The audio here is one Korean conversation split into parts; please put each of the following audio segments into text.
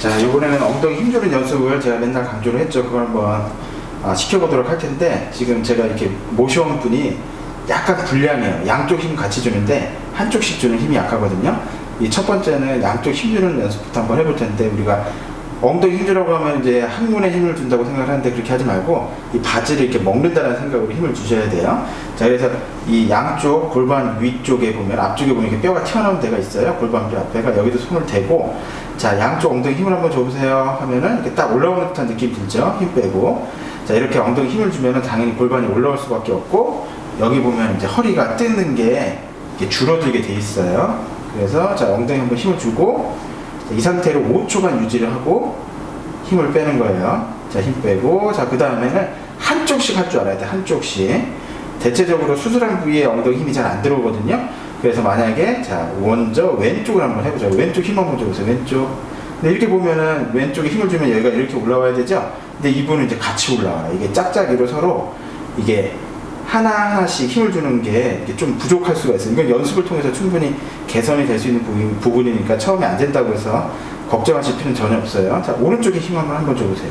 자, 이번에는 엉덩이 힘주는 연습을 제가 맨날 강조를 했죠. 그걸 한번 아, 시켜보도록 할 텐데, 지금 제가 이렇게 모셔온 분이 약간 불량해요. 양쪽 힘 같이 주는데, 한쪽씩 주는 힘이 약하거든요. 이 첫 번째는 양쪽 힘 주는 연습부터 한번 해볼 텐데, 우리가 엉덩이 힘 주라고 하면 이제 항문에 힘을 준다고 생각을 하는데, 그렇게 하지 말고, 이 바지를 이렇게 먹는다는 생각으로 힘을 주셔야 돼요. 자, 그래서 이 양쪽 골반 위쪽에 보면, 앞쪽에 보면 이렇게 뼈가 튀어나온 데가 있어요. 골반뼈 앞에가. 여기도 손을 대고, 자, 양쪽 엉덩이 힘을 한번 줘보세요. 하면은 이렇게 딱 올라오는 듯한 느낌 들죠? 힘 빼고. 자, 이렇게 엉덩이 힘을 주면은 당연히 골반이 올라올 수밖에 없고, 여기 보면 이제 허리가 뜨는 게 줄어들게 돼 있어요. 그래서 자, 엉덩이 한번 힘을 주고, 자, 이 상태로 5초간 유지를 하고, 힘을 빼는 거예요. 자, 힘 빼고, 자, 그 다음에는 한쪽씩 할 줄 알아야 돼. 한쪽씩. 대체적으로 수술한 부위에 엉덩이 힘이 잘 안 들어오거든요. 그래서 만약에 자 먼저 왼쪽을 한번 해보자. 왼쪽 힘 한번 줘보세요. 왼쪽. 근데 이렇게 보면은 왼쪽에 힘을 주면 여기가 이렇게 올라와야 되죠. 근데 이분은 이제 같이 올라와요. 이게 짝짝이로 서로 이게 하나 하나씩 힘을 주는 게 좀 부족할 수가 있어요. 이건 연습을 통해서 충분히 개선이 될 수 있는 부분, 부분 이니까 처음에 안 된다고 해서 걱정하실 필요는 전혀 없어요. 자 오른쪽에 힘 한번 한번 줘보세요.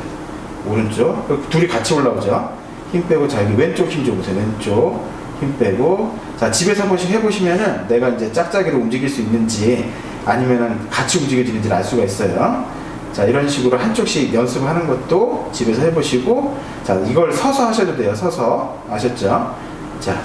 오른쪽 둘이 같이 올라오죠. 힘 빼고 자 여기 왼쪽 힘 줘보세요. 왼쪽 힘 빼고 자 집에서 한 번씩 해보시면은 내가 이제 짝짝이로 움직일 수 있는지 아니면은 같이 움직여지는지를 알 수가 있어요. 자 이런 식으로 한쪽씩 연습하는 것도 집에서 해보시고 자 이걸 서서 하셔도 돼요. 서서 아셨죠? 자